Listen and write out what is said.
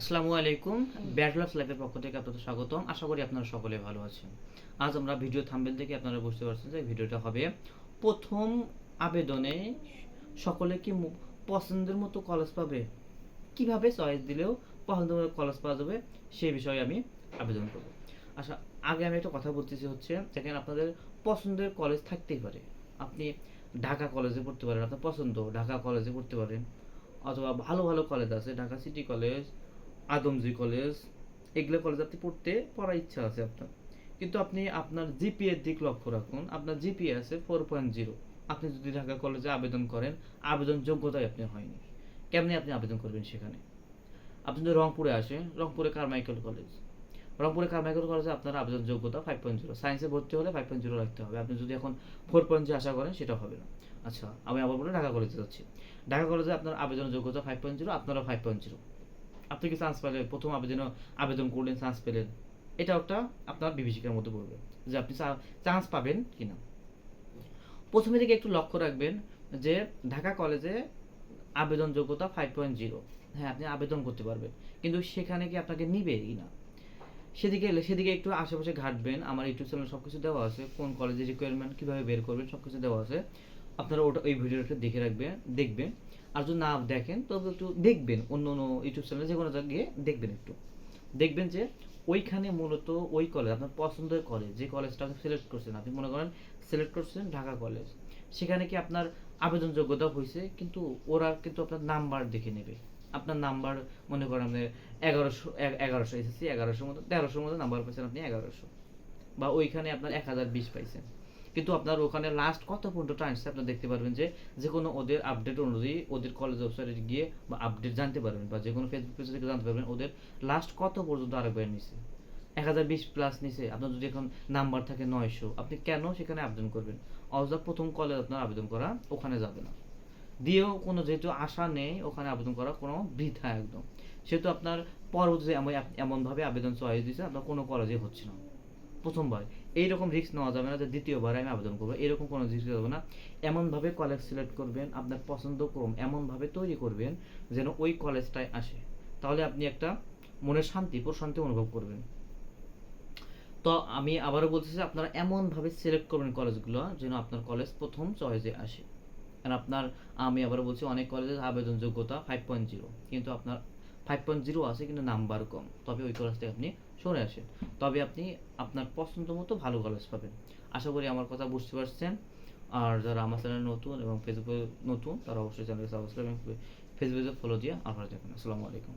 আসসালামু আলাইকুম। ব্যাটলার্স লাইফের পক্ষ থেকে আপনাদের স্বাগতম। আশা করি আপনারা সকলে ভালো আছেন। আজ আমরা ভিডিও থাম্বেল থেকে আপনারা বুঝতে পারছেন যে ভিডিওটা হবে প্রথম আবেদনে সকলে কি পছন্দের মতো কলেজ পাবে? কীভাবে চয়েস দিলেও পছন্দের মতো কলেজ পাওয়া যাবে? সেই বিষয়ে আমি আবেদন করব। আচ্ছা আগে আমি একটা কথা বলতেছি হচ্ছে, দেখেন আপনাদের পছন্দের কলেজ থাকতেই পারে। আপনি ঢাকা কলেজে পড়তে পারেন, আপনার পছন্দ ঢাকা কলেজে পড়তে পারেন, অথবা ভালো ভালো কলেজ আছে, Dhaka city college Adamjee college এগুলো কলেজ আপনি পড়তে, পড়ার ইচ্ছা আছে আপনার। কিন্তু আপনি আপনার জিপিএর দিক লক্ষ্য রাখুন, আপনার জিপিএ আছে ফোর পয়েন্ট জিরো আপনি যদি ঢাকা কলেজে আবেদন করেন, আবেদন যোগ্যতায় আপনি হয়নি। কেমনি আপনি আবেদন করবেন সেখানে? আপনি যদি রংপুরে আসেন, রংপুরে কারমাইকেল কলেজ রংপুরে কারমাইকেল কলেজে আপনার আবেদন যোগ্যতা ফাইভ পয়েন্ট জিরো সায়েন্সে ভর্তি হলে ফাইভ পয়েন্ট জিরো রাখতে হবে। আপনি যদি এখন ফোর পয়েন্ট জিরো আশা করেন, সেটা হবে না। আচ্ছা আমি আবার বলে ঢাকা কলেজে যাচ্ছি। ঢাকা কলেজে আপনার আবেদন যোগ্যতা ফাইভ পয়েন্ট জিরো আপনারা ফাইভ পয়েন্ট জিরো আপনি কি চান্স পেলেন প্রথম আবেদন আবেদন করলেন চান্স পেলেন? এটা একটা আপনার বিভীষিকার মধ্যে পড়বে যে আপনি চান্স পাবেন কিনা। প্রথমে থেকে একটু লক্ষ্য রাখবেন যে ঢাকা কলেজে আবেদন যোগ্যতা ফাইভ পয়েন্ট জিরো হ্যাঁ আপনি আবেদন করতে পারবেন। কিন্তু সেখানে কি আপনাকে নিবে কি না? সেদিকে সেদিকে একটু আশেপাশে ঘাটবেন। আমার ইউটিউব চ্যানেল সব কিছু দেওয়া আছে। কোন কলেজের রিকোয়ারমেন্ট কীভাবে বের করবেন সব কিছু দেওয়া আছে। আপনারা ওটা ওই ভিডিওটা দেখে রাখবেন দেখবেন। আর যদি না দেখেন, তবে একটু দেখবেন অন্য অন্য ইউটিউব চ্যানেলে যে কোনো জায়গায় গিয়ে দেখবেন একটু। দেখবেন যে ওইখানে মূলত ওই কলেজ আপনার পছন্দের কলেজ যে কলেজটা আপনি সিলেক্ট করছেন, আপনি মনে করেন সিলেক্ট করছেন ঢাকা কলেজ সেখানে কি আপনার আবেদন যোগ্যতা হয়েছে কিন্তু ওরা কিন্তু আপনার নাম্বার দেখে নেবে। আপনার নাম্বার মনে করেন আপনি এগারোশো এগারোশো এসেসি এগারোশোর মতো, তেরোশোর মতো নাম্বার পাইছেন আপনি এগারোশো, বা ওইখানে আপনার এক হাজার বিশ পাইছেন। কিন্তু আপনার ওখানে লাস্ট কত পর্যন্ত টাইমস আপনি দেখতে পারবেন যে যে কোনো ওদের আপডেট অনুযায়ী ওদের কলেজ ওয়েবসাইটে গিয়ে বা আপডেট জানতে পারবেন বা যে কোনো ফেসবুক পেজ থেকে জানতে পারবেন ওদের লাস্ট কত পর্যন্ত আরেকবার নিছে? এক হাজার বিশ প্লাস নিছে। আপনার যদি এখন নাম্বার থাকে নয়শো, আপনি কেন সেখানে আবেদন করবেন? অযথা প্রথম কলেজ আপনার আবেদন করা ওখানে যাবে না। দিয়েও কোনো যেহেতু আশা নেই, ওখানে আবেদন করা কোনো বৃথা একদম। সেহেতু আপনার পরবর্তীতে এমন এমনভাবে আবেদন চয়েস দিয়েছে আপনার কোনো কলেজে হচ্ছে না। প্রথমবার। এইরকম রিস্ক নেওয়া যাবে না যে দ্বিতীয়বার আমি আবেদন করব। এরকম কোনো রিস্ক যাবে না। এমনভাবে কলেজ সিলেক্ট করবেন, আপনার পছন্দ ক্রম এমনভাবে তৈরি করবেন যেন ওই কলেজটায় আসে। তাহলে আপনি একটা মনের শান্তি, প্রশান্তি অনুভব করবেন। তো আমি আবারও বলতেছি যে আপনারা এমনভাবে সিলেক্ট করবেন কলেজগুলো যেন আপনার কলেজ প্রথম চয়েসে আসে। আর আপনার, আমি আবারও বলছি, অনেক কলেজের আবেদন যোগ্যতা ফাইভ পয়েন্ট জিরো কিন্তু আপনার ফাইভ পয়েন্ট জিরো আছে কিন্তু নাম্বার কম। তবে ওই কলেজ থেকে আপনি সরে আসেন। তবে আপনি আপনার পছন্দ মতো ভালো কলেজ পাবেন। আশা করি আমার কথা বুঝতে পারছেন। আর যারা আমার চ্যানেল নতুন এবং ফেসবুকে নতুন, তারা অবশ্যই চ্যানেলকে সাবস্ক্রাইব এবং ফেসবুকে ফলো দিয়ে আপনারা দেখেন। আসসালামু আলাইকুম।